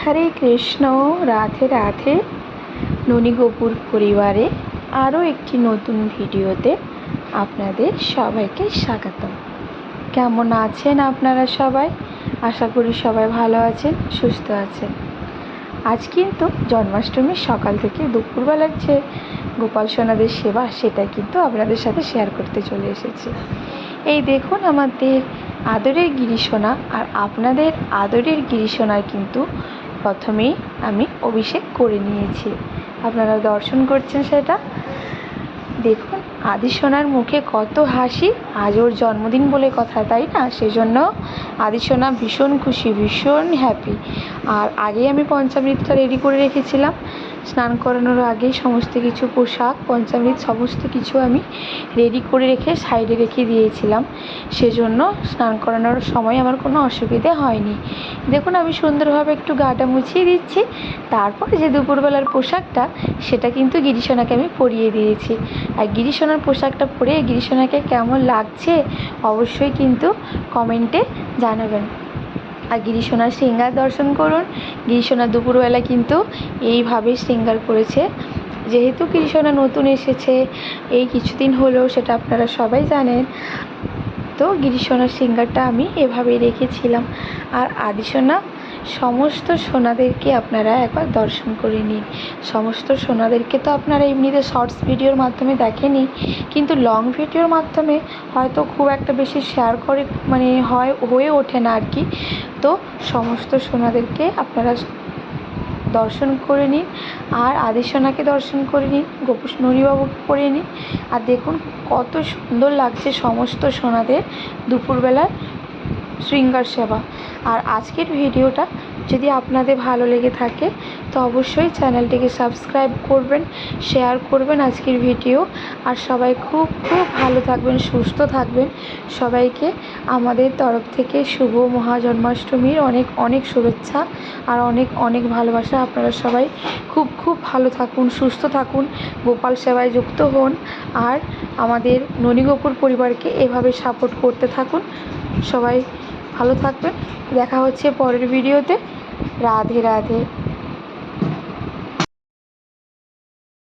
হরে কৃষ্ণ, রাধে রাধে। ননীগোপুর পরিবারে আরও একটি নতুন ভিডিওতে আপনাদের সবাইকে স্বাগতম। কেমন আছেন আপনারা সবাই? আশা করি সবাই ভালো আছেন, সুস্থ আছেন। আজ কিন্তু জন্মাষ্টমীর সকাল থেকে দুপুরবেলার যে গোপাল সোনাদের সেবা, সেটা কিন্তু আপনাদের সাথে শেয়ার করতে চলে এসেছি। এই দেখুন আমাদের আদরের গিরিশোনা, আর আপনাদের আদরের গিরিশোনার কিন্তু প্রথমেই আমি অভিষেক করে নিয়েছি। আপনারা দর্শন করছেন সেটা? দেখুন আদি সোনার মুখে কত হাসি, আজ ওর জন্মদিন বলে কথা, তাই না? সেজন্য আদি সোনা ভীষণ খুশি, ভীষণ হ্যাপি আর আগে আমি পঞ্চামৃতটা রেডি করে রেখেছিলাম। স্নান করানোর আগেই সমস্ত কিছু পোশাক, পঞ্চামৃত, সমস্ত কিছু আমি রেডি করে রেখে সাইডে রেখে দিয়েছিলাম। সেজন্য স্নান করানোর সময় আমার কোনো অসুবিধে হয়নি। দেখুন, আমি সুন্দরভাবে একটু গাটা মুছিয়ে দিচ্ছি। তারপর যে দুপুরবেলার পোশাকটা, সেটা কিন্তু গিরিশোনাকে আমি পরিয়ে দিয়েছি। আর গিরিশোনার পোশাকটা পরে গিরিশোনাকে কেমন লাগছে, অবশ্যই কিন্তু কমেন্টে জানাবেন। আর গিরিশোনার সিঙ্গার দর্শন করুন। গিরিশোনা দুপুরবেলা কিন্তু এইভাবে সিঙ্গার করেছে। যেহেতু গিরিশোনা নতুন এসেছে, এই কিছুদিন হলো সেটা আপনারা সবাই জানেন। তো গিরিশোনার সিঙ্গারটা আমি এভাবেই রেখেছিলাম। আর আদিসোনা সমস্ত সোনাদেরকে আপনারা একবার দর্শন করে নিন। সমস্ত সোনাদেরকে তো আপনারা এমনিতে শর্টস ভিডিওর মাধ্যমে দেখেনি, কিন্তু লং ভিডিওর মাধ্যমে হয়তো খুব একটা বেশি শেয়ার করে মানে হয়, হয়ে ওঠে না আর কি। তো সমস্ত সোনাদেরকে আপনারা দর্শন করে নিন, আর আদি সোনাকে দর্শন করে নিন গোপুষ নরিবাবুকে করে নিন। আর দেখুন কত সুন্দর লাগছে সমস্ত সোনাদের দুপুরবেলার শৃঙ্গার সেবা। আর আজকের ভিডিওটা যদি আপনাদের ভালো লেগে থাকে, তো অবশ্যই চ্যানেলটিকে সাবস্ক্রাইব করবেন, শেয়ার করবেন আজকের ভিডিও। আর সবাই খুব খুব ভালো থাকবেন, সুস্থ থাকবেন। সবাইকে আমাদের তরফ থেকে শুভ মহাজন্মাষ্টমীর অনেক অনেক শুভেচ্ছা আর অনেক অনেক ভালোবাসা। আপনারা সবাই খুব খুব ভালো থাকুন, সুস্থ থাকুন, গোপাল সেবায় যুক্ত হন আর আমাদের ননীগোপুর পরিবারকে এভাবে সাপোর্ট করতে থাকুন। সবাই ভালো থাকবেন। দেখা হচ্ছে পরের ভিডিওতে। রাধে রাধে।